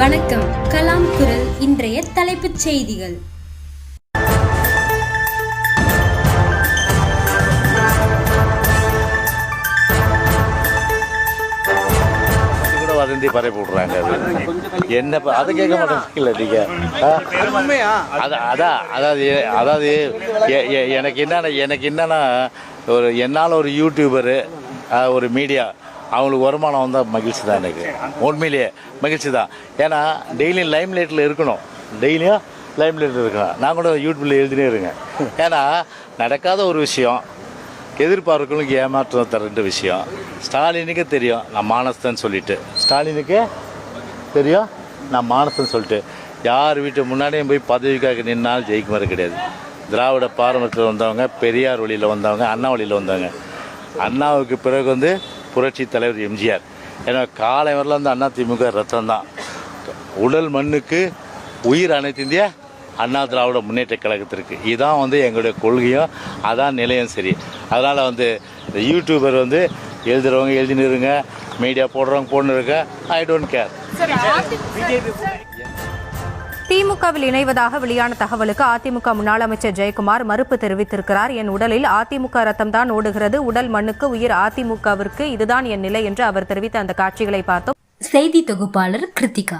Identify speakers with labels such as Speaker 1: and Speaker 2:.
Speaker 1: வணக்கம். கலாம் குரல் இன்றைய தலைப்புச் செய்திகள்.
Speaker 2: வதந்தி பரப்பி விட்றாங்க அது. என்ன ப- அதை கேட்க மாட்டேங்கல நீங்க? ஆ? அது அதான் அதாவது அதாவது எ- எ- எனக்கு என்னன்னா எனக்கு என்னன்னா ஒரு என்னால் ஒரு யூடியூபரு ஒரு மீடியா அவங்களுக்கு வருமானம் வந்தால் மகிழ்ச்சி தான் எனக்கு. உண்மையிலேயே மகிழ்ச்சி தான். ஏன்னா டெய்லியும் லைம் லைட்டில் இருக்கணும். டெய்லியும் லைம் லைட்டில் இருக்கணும். நான் கூட யூடியூப்பில் எழுதினே இருங்க ஏன்னா நடக்காத ஒரு விஷயம் எதிர்பார்க்கலுக்கு ஏமாற்றம் தரன்ற விஷயம் ஸ்டாலினுக்கு தெரியும் நான் மானஸ்தன் சொல்லிட்டு. ஸ்டாலினுக்கு தெரியும் நான் மானஸ்தன் சொல்லிட்டு. யார் வீட்டு முன்னாடியும் போய் பதவிக்காக நின்னால் ஜெயிக்க மாதிரி கிடையாது. திராவிட பாரம்பரியத்தில் வந்தவங்க பெரியார் வழியில் வந்தவங்க அண்ணா வழியில் வந்தவங்க. அண்ணாவுக்கு பிறகு வந்து புரட்சி தலைவர் எம்ஜிஆர். ஏன்னா காலை வரல வந்து அண்ணா திமுக ரத்தம் தான் உடல் மண்ணுக்கு உயிர் அனைத்து இந்திய அண்ணா திராவிட முன்னேற்ற கழகத்திற்கு. இதான் வந்து எங்களுடைய கொள்கையும் அதான் நிலையம் சரி. அதனால் வந்து இந்த யூடியூபர் வந்து எழுதுறவங்க எழுதினிருங்க மீடியா போடுறவங்க போடுறவங்க ஐ டோன்ட் கேர்
Speaker 3: திமுகவில் இணைவதாக வெளியான தகவலுக்கு அதிமுக முன்னாள் அமைச்சர் ஜெயக்குமார் மறுப்பு தெரிவித்திருக்கிறார். என் உடலில் அதிமுக ரத்தம் தான் ஓடுகிறது. உடல் மண்ணுக்கு உயிர் அதிமுகவிற்கு இதுதான் என் நிலை என்று அவர் தெரிவித்த அந்த காட்சிகளை பார்த்தோம்.
Speaker 1: செய்தி தொகுப்பாளர் கிருத்திகா.